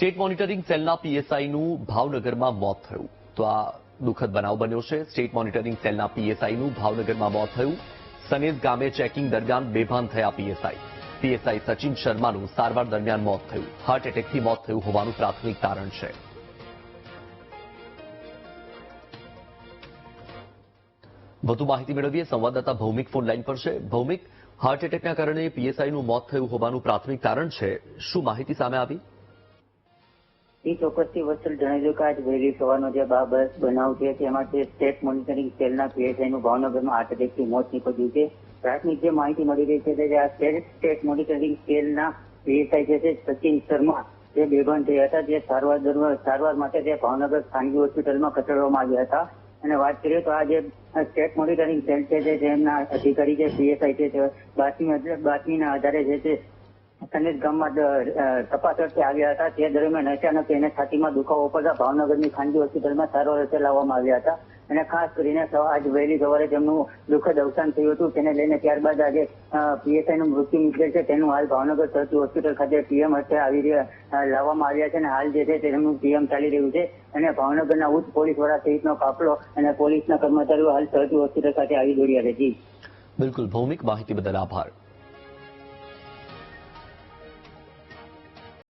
State monitoring સેલના પીએસઆઈનું ભાવનગરમાં મોત થયું. તો આ દુઃખદ બનાવ બન્યો છે. સ્ટેટ મોનિટરિંગ સેલના પીએસઆઈનું ભાવનગરમાં મોત થયું. સનેજ ગામે ચેકિંગ દરમિયાન બેભાન થયા પીએસઆઈ. પીએસઆઈ સચિન શર્માનું સારવાર દરમિયાન મોત થયું. હાર્ટ એટેકથી મોત થયું હોવાનું પ્રાથમિક તારણ છે. વધુ માહિતી મેળવીએ. સંવાદદાતા ભૌમિક ફોન લાઈન પર છે. ભૌમિક, હાર્ટ એટેકના કારણે પીએસઆઈનું મોત થયું હોવાનું પ્રાથમિક તારણ છે. શું માહિતી સામે આવી? એ ચોક્કસથી વસ્તુ જણાવી દઉં કે આજ વહેલી સવારનો જે બનાવ છે, તેમાં જે સ્ટેટ મોનિટરિંગ સેલના પીએસઆઈનું ભાવનગરમાં હાર્ટ એટેકથી મોત નીપજ્યું છે. પ્રાથમિક જે માહિતી મળી રહી છે, તે આ સ્ટેટ મોનિટરિંગ સેલના પીએસઆઈ છે સચિન શર્મા જે બેભાન થયા હતા, જે સારવાર દરમિયાન સારવાર માટે તે ભાવનગર ખાનગી હોસ્પિટલમાં ખસેડવામાં આવ્યા હતા. અને વાત કરીએ તો આ જે સ્ટેટ મોનિટરિંગ સેલ છે તેમના અધિકારી જે પીએસઆઈ છે બાતમી બાતમીના આધારે જે છે સનેજ ગામમાં તપાસ અર્થે આવ્યા હતા. તે દરમિયાન અચાનક એને છાતીમાં દુખાવો પડતા ભાવનગરની ખાનગી હોસ્પિટલમાં સારવાર અર્થે લાવવામાં આવ્યા હતા. અને ખાસ કરીને આજ વહેલી સવારે તેમનું દુઃખદ અવસાન થયું હતું. તેને લઈને ત્યારબાદ આજે પીએસઆઈનું મૃત્યુ નીકળે છે. તેનું હાલ ભાવનગર સરટી હોસ્પિટલ ખાતે પીએમ અર્થે આવી લાવવામાં આવ્યા છે. અને હાલ જે છે તેનું પીએમ ચાલી રહ્યું છે. અને ભાવનગરના ઉચ્ચ પોલીસ વડા સહિતનો કાફલો અને પોલીસના કર્મચારીઓ હાલ સરટી હોસ્પિટલ ખાતે આવી દોડ્યા છે. બિલકુલ. ભૌમિક માહિતી બદલ આભાર.